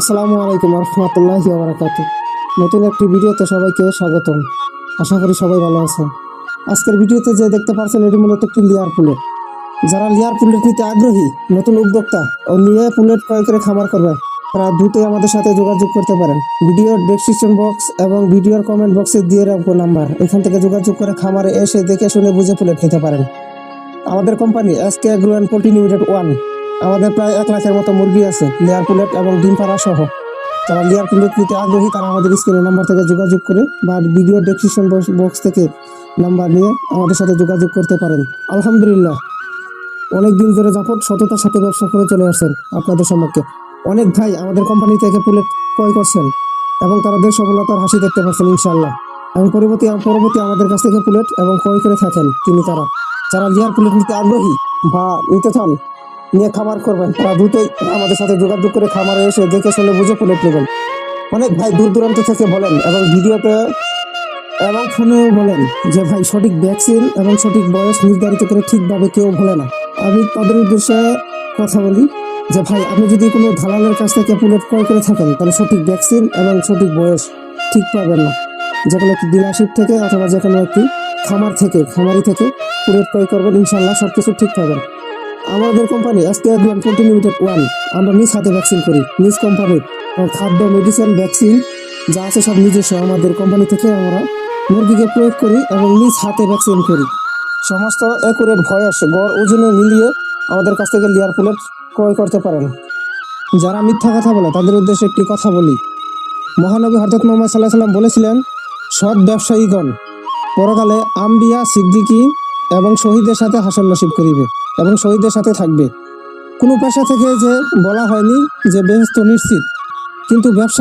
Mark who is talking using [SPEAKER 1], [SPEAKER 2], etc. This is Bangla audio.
[SPEAKER 1] আসসালামু আলাইকুম রহমতুল্লাহ বারাকাত নতুন একটি ভিডিওতে সবাইকে স্বাগতম। আশা করি সবাই ভালো আছেন। আজকের ভিডিওতে যে দেখতে পাচ্ছেন এটি মূলত একটি লেয়ার পুলেট। যারা লেয়ার পুলেট নিতে আগ্রহী, নতুন উদ্যোক্তা ও নিয়ে পুলেট ক্রয় করে খামার করবেন, তারা দ্রুতই আমাদের সাথে যোগাযোগ করতে পারেন। ভিডিওর ডেসক্রিপশন বক্স এবং ভিডিওর কমেন্ট বক্সে দিয়ে রাখব নাম্বার। এখান থেকে যোগাযোগ করে খামারে এসে দেখে শুনে বুঝে পুলেট নিতে পারেন। আমাদের company S K grow and poultry limited one আমাদের প্রায় এক লাখের মতো মুরগি আছে, লেয়ার পুলেট এবং ডিম পাড়া সহ। যারা লেয়ার পুলেট নিতে আগ্রহী, তারা আমাদের স্ক্রিনের নাম্বার থেকে যোগাযোগ করে বা ভিডিও ডেসক্রিপশন বক্স থেকে নাম্বার নিয়ে আমাদের সাথে যোগাযোগ করতে পারেন। আলহামদুলিল্লাহ। অনেক দিন ধরে যাবত সততার সাথে ব্যবসা করে চলে আসছেন আপনাদের সম্পর্কে অনেক ভাই আমাদের কোম্পানি থেকে পুলেট ক্রয় করছেন এবং তারা তাদের সফলতার হাসি দেখতে পাচ্ছেন ইনশাল্লাহ এবং পরবর্তী পরবর্তী আমাদের কাছ থেকে পুলেট এবং ক্রয় করে থাকেন তিনি তারা। যারা লেয়ার পুলেট নিতে আগ্রহী বা নিতে চান নিয়ে খামার করবেন। তারা দ্রুতই আমাদের সাথে যোগাযোগ করে খামারে এসে দেখে শুনে বুঝে পুলেট নেবেন। অনেক ভাই দূর দূরান্ত থেকে বলেন এবং ভিডিওতে এবং ফোনেও বলেন যে, ভাই, সঠিক ভ্যাকসিন এবং সঠিক বয়স নির্ধারিত করে ঠিকভাবে কেউ বলে না। আমি তাদের উদ্দেশ্যে কথা বলি যে, ভাই, আপনি যদি কোনো দালালের কাছ থেকে পুলেট ক্রয় করে থাকেন, তাহলে সঠিক ভ্যাকসিন এবং সঠিক বয়স ঠিক পাবেন না। যে কোনো একটি ডিলারশিপ থেকে অথবা যে কোনো একটি খামার থেকে, খামারি থেকে পুলেট ক্রয় করবেন ইনশাল্লাহ সব কিছু ঠিক পাবেন। আমাদের কোম্পানি এসকে গ্রাম টোয়েন্টি লিমিটেড ওয়ান। আমরা নিজ হাতে ভ্যাকসিন করি, নিজ কোম্পানির খাদ্য মেডিসিন ভ্যাকসিন যা আছে সব নিজস্ব আমাদের কোম্পানি থেকে আমরা মুরগিকে প্রয়োগ করি এবং নিজ হাতে ভ্যাকসিন করি। সমস্ত একুরেট ভয়েস, গড়, ওজনে মিলিয়ে আমাদের কাছ থেকে লেয়ার পুলেট ক্রয় করতে পারেন। যারা মিথ্যা কথা বলে, তাদের উদ্দেশ্যে একটি কথা বলি। মহানবী হরদত মোহাম্মদ সাল্লাহ সাল্লাম বলেছিলেন, সৎ ব্যবসায়ীগণ, পরকালে আম্বিয়া, সিদ্দিকী এবং শহীদের সাথে হাসন নসিব করিবে। এবং শহীদের সাথে থাকবে। কোনো পেশা থেকে যে বলা হয়নি যে বেহস্ত নিশ্চিত, কিন্তু ব্যবসা